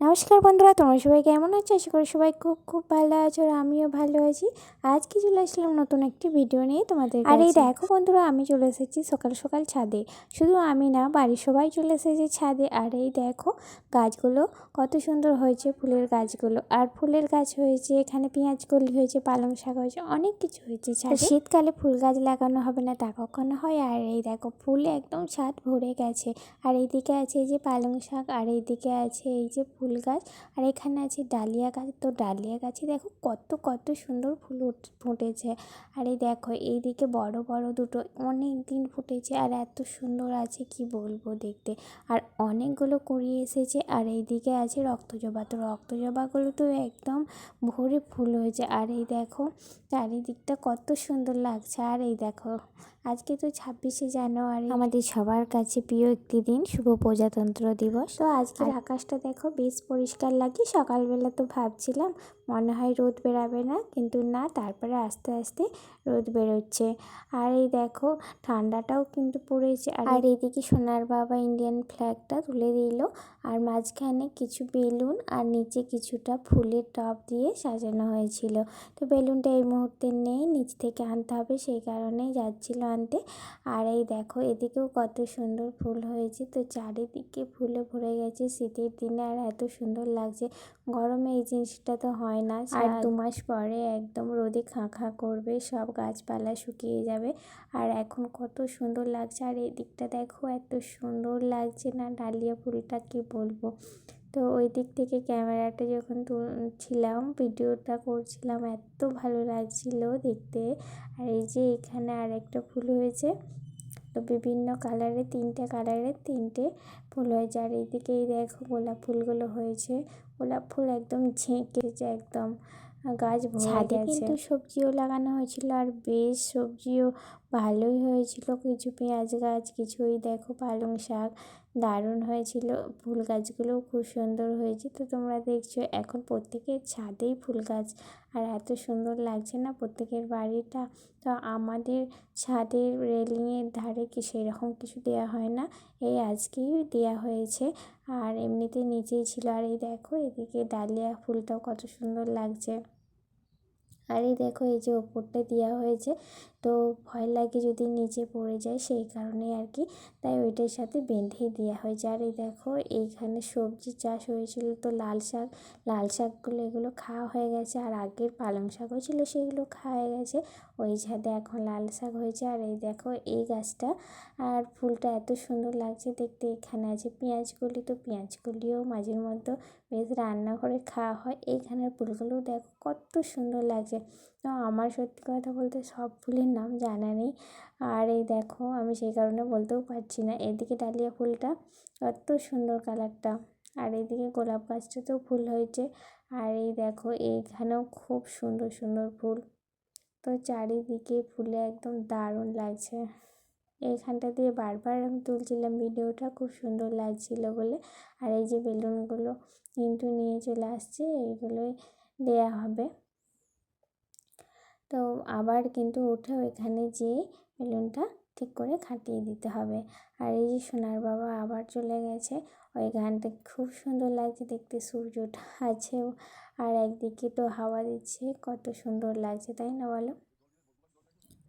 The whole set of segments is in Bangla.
নমস্কার বন্ধুরা তোমরা সবাই কেমন আছো? আশা করি সবাই খুব খুব ভালো আছো আর আমিও ভালো আছি। আজকে চলে আসলাম নতুন একটি ভিডিও নিয়ে তোমাদের আর এই দেখো বন্ধুরা আমি চলে এসেছি সকাল সকাল ছাদে। শুধু আমি না বাড়ির সবাই চলে এসেছি ছাদে। আর এই দেখো গাছগুলো কত সুন্দর হয়েছে ফুলের গাছগুলো। আর ফুলের গাছ হয়েছে এখানে পেঁয়াজ কলি হয়েছে পালং শাক হয়েছে অনেক কিছু হয়েছে ছাদে। শীতকালে ফুল গাছ লাগানো হবে না তা কখনো হয়? আর এই দেখো ফুলে একদম ছাদ ভরে গেছে। আর এইদিকে আছে এই যে পালং শাক আর এইদিকে আছে এই যে ফুল ফুল গাছ। আর এখানে আছে ডালিয়া গাছ। তো ডালিয়া গাছে দেখো কত কত সুন্দর ফুল ফুটেছে। আর এই দেখো এইদিকে বড় বড় দুটো অনেক দিন ফুটেছে আর এত সুন্দর আছে কি বলব দেখতে। আর অনেকগুলো কুড়িয়ে এসেছে আর এইদিকে আছে রক্তজবা। তো রক্তজবাগুলো তো একদম ভরে ফুল হয়েছে। আর এই দেখো চারিদিকটা কত সুন্দর লাগছে। আর এই দেখো আজকে তো ছাব্বিশে জানুয়ারি। আমাদের সবার কাছে প্রিয় একটি দিন শুভ প্রজাতন্ত্র দিবস। তো আজকের আকাশটা দেখো বেশ পরিষ্কার লাগে। সকালবেলা তো ভাবছিলাম মনে হয় রোদ বেরাবে না কিন্তু না তারপরে আস্তে আস্তে রোদ বেরোচ্ছে। আর এই দেখো ঠান্ডাটাও কিন্তু পড়েছে। আর এইদিকে সোনার বাবা ইন্ডিয়ান ফ্ল্যাগটা তুলে দিল। আর মাঝখানে কিছু বেলুন আর নিচে কিছুটা ফুলের টপ দিয়ে সাজানো হয়েছিল। তো বেলুনটা এই মুহূর্তে নেই নিচ থেকে আনতে হবে সেই কারণেই যাচ্ছিল আনতে। আর এই দেখো এদিকেও কত সুন্দর ফুল হয়েছে। তো চারিদিকে ফুলে ভরে গেছে শীতের দিনে আর এত সুন্দর লাগছে। গরমে এই জিনিসটা তো হয় না। আর দু মাস পরে একদম রোদে খাঁ খাঁ করবে সব গাছপালা শুকিয়ে যাবে। আর এখন কত সুন্দর লাগছে। আর এই দিকটা দেখো এত সুন্দর লাগছে না। ডালিয়া ফুলটা কি বলব? তো ওই দিক থেকে ক্যামেরাটা যখন তুলছিলাম ভিডিওটা করছিলাম এত ভালো লাগছিল দেখতে। আর এই যে এখানে আর একটা ফুল হয়েছে। তো বিভিন্ন কালারের তিনটে কালারের তিনটে ফুল হয়েছে আর এইদিকে এই দেখো গোলাপ ফুলগুলো হয়েছে। গোলাপ ফুল একদম ঝেঁকেছে একদম। গাছ ভরে গেছে। কিন্তু সবজিও লাগানো হয়েছিল আর বেশ সবজিও ভালোই হয়েছিল। কিছু পেঁয়াজ গাছ কিছুই দেখো পালং শাক দারুণ হয়েছিল। ফুল গাছগুলোও খুব সুন্দর হয়েছে। তো তোমরা দেখছ, এখন প্রত্যেকের ছাদেই ফুল গাছ। আর এত সুন্দর লাগছে না প্রত্যেকের বাড়িটা? তো আমাদের ছাদের রেলিংয়ের ধারে কি সেরকম কিছু দেওয়া হয় না? এই আজকেই দেওয়া হয়েছে। আর এমনিতে নিচেই ছিল। আর এই দেখো, এদিকে ডালিয়া ফুলটাও কত সুন্দর লাগছে। আর এই দেখো, এই যে ওপরটা দেওয়া হয়েছে। তো ভয় লাগে যদি নিচে পড়ে যায় সেই কারণে আর কি। তাই ওইটার সাথে বেঁধে দেওয়া হয়েছে আর এই দেখো, এইখানে সবজি চাষ হয়েছিল তো লাল শাক, লাল শাকগুলো এগুলো খাওয়া হয়ে গেছে। আর আগের পালং শাকও ছিল সেগুলো খাওয়া হয়ে গেছে। ওই ছাদে এখন লাল শাক হয়েছে। আর এই দেখো, এই গাছটা আর ফুলটা এত সুন্দর লাগছে দেখতে। এখানে আছে পেঁয়াজগুলি। তো পেঁয়াজগুলিও মাঝে মধ্যে বেশ রান্না করে খাওয়া হয়। এইখানের ফুলগুলো দেখো কত সুন্দর লাগছে। তো আমার সত্যি কথা বলতে সব ফুলের নাম জানা নেই। আর এই দেখো, আমি সেই কারণে বলতেও পারছি না। এদিকে ডালিয়া ফুলটা কত সুন্দর কালারটা। আর এদিকে গোলাপ গাছটাতেও ফুল হয়েছে। আর এই দেখো, এইখানেও খুব সুন্দর সুন্দর ফুল। তো চারিদিকে ফুলে একদম দারুণ লাগছে। এইখানটা দিয়ে বারবার আমি তুলছিলাম ভিডিওটা, খুব সুন্দর লাগছিল বলে। আর এই যে বেলুনগুলো কিন্তু নিয়ে চলে আসছে, এইগুলোই দেয়া হবে। তো আবার কিন্তু উঠে ওইখানে যেয়ে বেলুনটা ঠিক করে খাটিয়ে দিতে হবে। আর এই যে সোনার বাবা আবার চলে গেছে, ওই গানটা খুব সুন্দর লাগছে দেখতে সূর্যটা আছে আর একদিকে তো হাওয়া দিচ্ছে, কত সুন্দর লাগছে, তাই না বলো?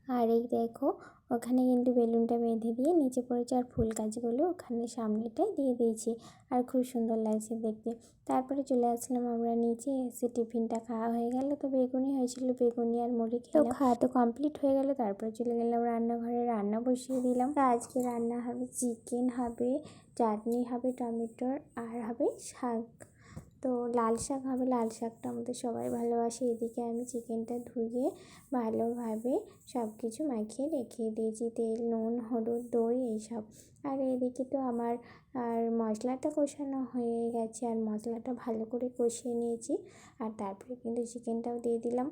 আর এই দেখো ওখানে কিন্তু বেলুনটা বেঁধে দিয়ে নিচে পড়েছে আর ফুল গাছগুলো ওখানে সামনেটাই দিয়ে দিয়েছি। আর খুব সুন্দর লাগছে দেখতে। তারপরে চলে আসলাম আমরা নিচে এসে টিফিনটা খাওয়া হয়ে গেল। তো বেগুনি হয়েছিল বেগুনি আর মুড়ি খেয়ে খাওয়া তো কমপ্লিট হয়ে গেল তারপরে চলে গেলাম রান্নাঘরে। রান্না বসিয়ে দিলাম। আজকে রান্না হবে চিকেন হবে চাটনি হবে টমেটোর আর হবে শাক। তো লাল শাক হবে, লাল শাকটা আমাদের সবাই ভালোবাসে। এদিকে আমি চিকেনটা ধুয়ে, ভালোভাবে সব কিছু মাখিয়ে রেখে দিয়েছি। তেল, নুন, হলুদ, দই এইসব। আর এদিকে তো আমার, আর মশলাটা কষানো হয়ে গেছে, আর মশলাটা ভালো করে কষিয়ে নিয়েছি। আর তারপরে কিন্তু চিকেনটাও দিয়ে দিলাম।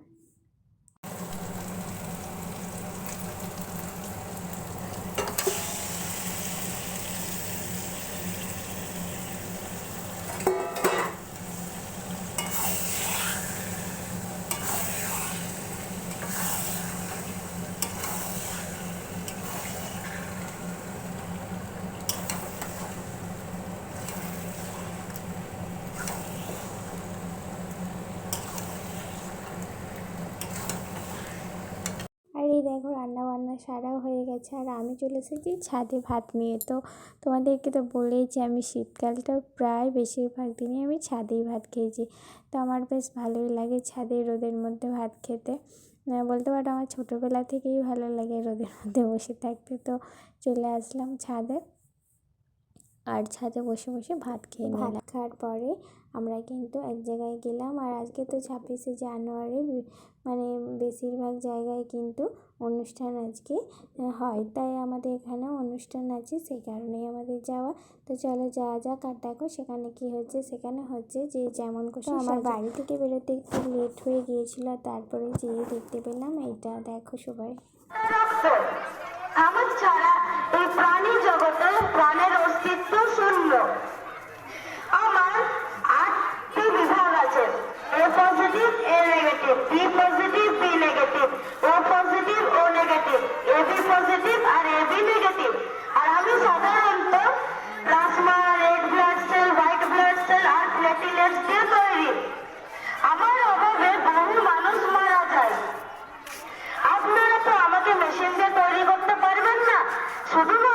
গেছে আর আমি চলে এসেছি ছাদে ভাত নিয়ে। তো তোমাদেরকে তো বলেইছি আমি শীতকালটা প্রায় বেশিরভাগ দিনই আমি ছাদেই ভাত খেয়েছি। তো আমার বেশ ভালোই লাগে ছাদে রোদের মধ্যে ভাত খেতে। বলতে পারো আমার ছোটোবেলা থেকেই ভালো লাগে রোদের মধ্যে বসে থাকতে। তো চলে আসলাম ছাদে। আর ছাদে বসে বসে ভাত খেয়ে ভাত খাওয়ার পরে আমরা কিন্তু এক জায়গায় গেলাম আর আজকে তো ছাব্বিশে জানুয়ারি মানে বেশিরভাগ জায়গায় কিন্তু অনুষ্ঠান আজকে হয়। তাই আমাদের এখানেও অনুষ্ঠান আছে সেই কারণেই আমাদের যাওয়া। তো চলো যাওয়া যাক আর দেখো সেখানে কি হচ্ছে সেখানে হচ্ছে যে যেমন খুশি আমার বাড়ি থেকে বেরোতে একটু লেট হয়ে গিয়েছিল আর তারপরে যেয়ে দেখতে পেলাম। এইটা দেখো সবাই। আমার ছাড়া প্যাসেঞ্জার তৈরি করতে পারবেন না। শুধুমাত্র